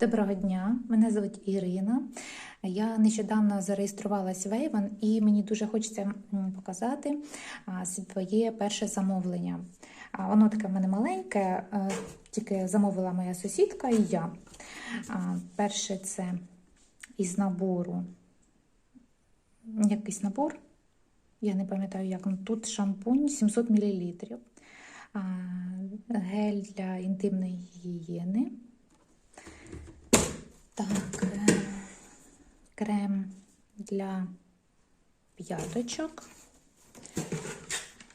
Доброго дня, мене звуть Ірина. Я нещодавно зареєструвалась в Avon і мені дуже хочеться показати своє перше замовлення. Воно таке в мене маленьке, е, тільки замовила моя сусідка і я. Перше це із набору. Якийсь набор. Я не пам'ятаю, як тут шампунь 700 мл. Гель для інтимної гігієни. Так, е, крем для п'яточок.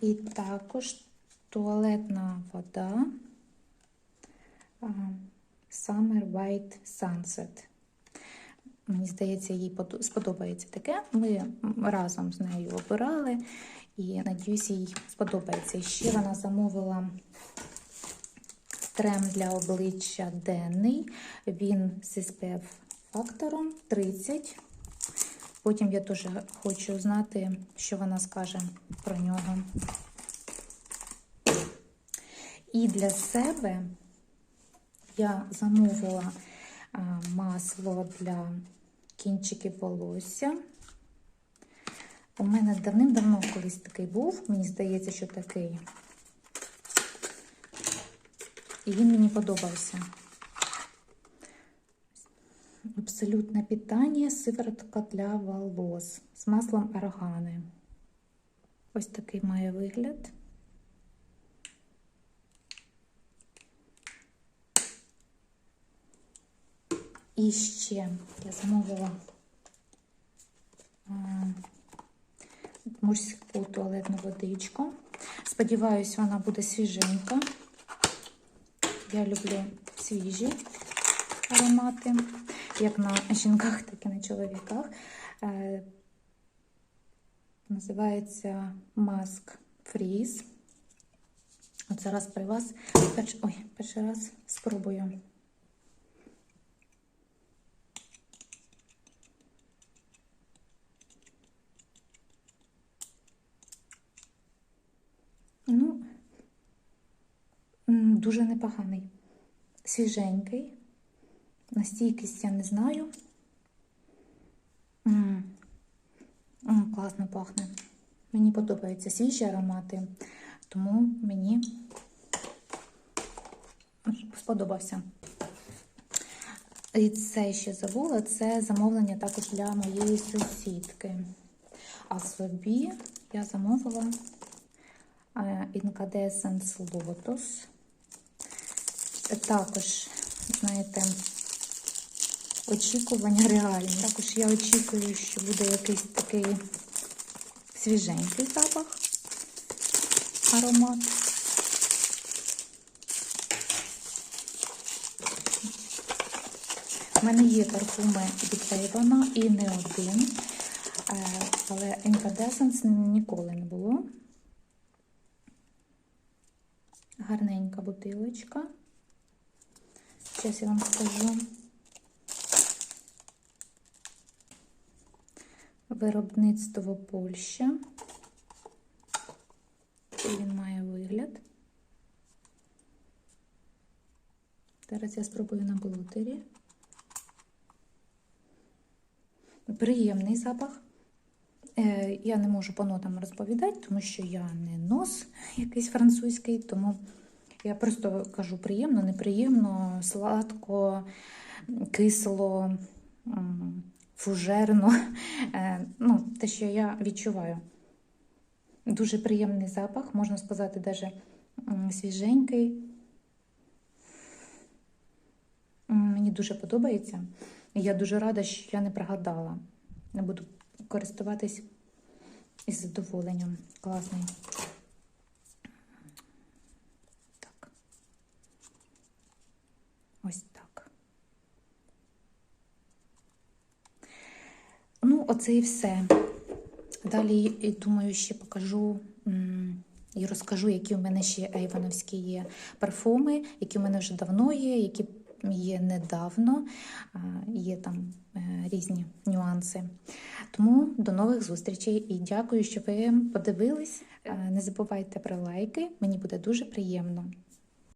І також туалетна вода Summer White Sunset. Мені здається, їй сподобається таке. Ми разом з нею обирали і надіюсь, їй сподобається. І ще вона замовила крем для обличчя денний. Він з SPF фактором 30. Потім я теж хочу знати, що вона скаже про нього. І для себе я замовила масло для кінчиків волосся. У мене давним-давно колись такий був, мені здається, що такий. І він мені подобався. Абсолютне питання, сиворотка для волос з маслом органи. Ось такий має вигляд. І ще я замовила морську туалетну водичку. Сподіваюсь, вона буде свіженька. Я люблю свіжі аромати, як на жінках, так і на чоловіках. Е, називається Mask Freeze. От зараз при вас перш... Ой, перший раз спробую. Ну, дуже непоганий. Свіженький. На стійкість я не знаю. М, м, Класно пахне. Мені подобаються свіжі аромати, тому мені сподобався. І це ще забула, це замовлення також для моєї сусідки. А собі я замовила е, Incandescence Lotus. Також, знаєте, очікування реальні. Також я очікую, що буде якийсь такий свіженький запах, аромат. У мене є парфуми від Avon і не один, е, але Incandescence ніколи не було. Гарненька бутилочка. Зараз я вам скажу. Виробництво Польща. Такий Він має вигляд. Зараз я спробую на блотері. Приємний запах. Е, Я не можу по нотам розповідати, тому що я не нос якийсь французький, тому я просто кажу приємно, неприємно, сладко, кисло, фужерно. Е, Ну, те, що я відчуваю. Дуже приємний запах, можна сказати, навіть свіженький. Мені дуже подобається. Я дуже рада, що я не прогадала. Я буду користуватись із задоволенням. Класний. Так. Ось так. Ну, оце і все. Далі, думаю, ще покажу і розкажу, які у мене ще айвановські є парфуми, які у мене вже давно є, які є недавно, є там е, різні нюанси. Тому до нових зустрічей і дякую, що ви подивились. Е, Не забувайте про лайки, мені буде дуже приємно.